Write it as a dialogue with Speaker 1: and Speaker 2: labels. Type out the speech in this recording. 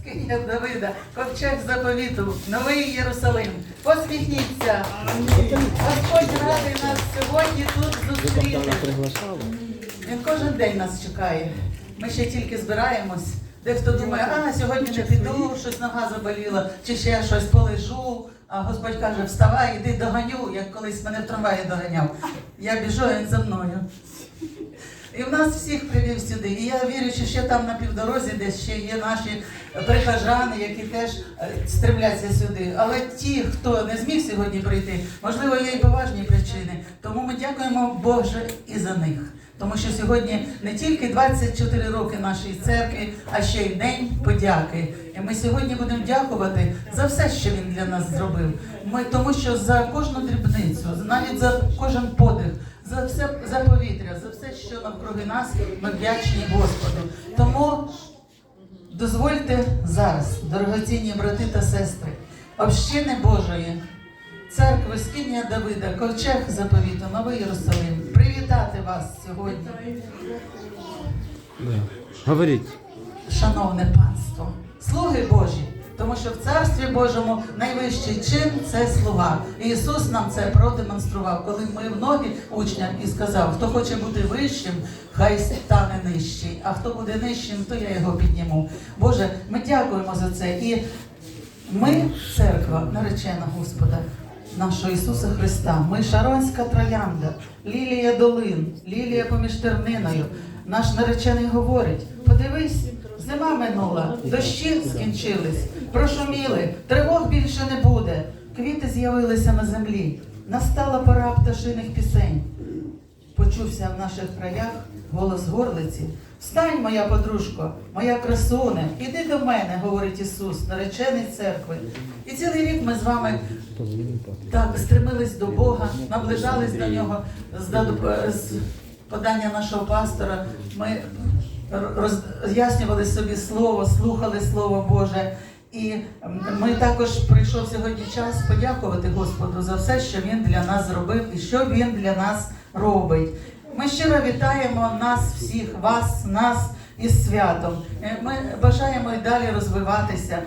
Speaker 1: Скиня Давида, ковчег заповіту, новий Єрусалим. Посміхніться. Господь радий нас сьогодні тут зустріти. Він кожен день нас чекає. Ми ще тільки збираємось. Дехто думає, а сьогодні не піду, щось нога заболіла, чи ще щось полежу. А Господь каже, вставай, іди доганю, як колись мене в трамваї доганяв. Я біжу, він за мною. І в нас всіх привів сюди. І я вірю, що ще там на півдорозі, десь ще є наші прихожани, які теж е, стремляться сюди. Але ті, хто не зміг сьогодні прийти, можливо, є і поважні причини. Тому ми дякуємо Боже і за них. Тому що сьогодні не тільки 24 роки нашої церкви, а ще й день подяки. І ми сьогодні будемо дякувати за все, що він для нас зробив. Ми тому, що за кожну дрібницю, навіть за кожен подих, за все за повітря, за все, що навкруги нас, ми вдячні Господу. Тому дозвольте зараз, дорогоцінні брати та сестри, общини Божої, церкви Скинія Давида, ковчег заповіту, Новий Єрусалим, привітати вас сьогодні,
Speaker 2: Говоріть.
Speaker 1: шановне панство, слуги Божі. Тому що в Царстві Божому найвищий чин це слуга. Ісус нам це продемонстрував, коли ми в ноги учням і сказав, хто хоче бути вищим, хай стане нижчий, а хто буде нижчим, то я його підніму. Боже, ми дякуємо за це. І ми, церква, наречена Господа, нашого Ісуса Христа. Ми Шаронська троянда, лілія долин, лілія поміж терниною. Наш наречений говорить: подивись, зима минула, дощі скінчились, прошуміли, тривог більше не буде. Квіти з'явилися на землі. Настала пора пташиних пісень. Почувся в наших краях голос горлиці. Встань, моя подружко, моя красуне, іди до мене, говорить Ісус, наречений церкви. І цілий рік ми з вами так стремились до Бога, наближались до нього з, подання нашого пастора. Ми роз'яснювали собі слово, слухали Слово Боже. І ми також прийшов сьогодні час подякувати Господу за все, що Він для нас зробив і що Він для нас робить. Ми щиро вітаємо нас всіх, вас, нас із святом. Е, Ми бажаємо і далі розвиватися.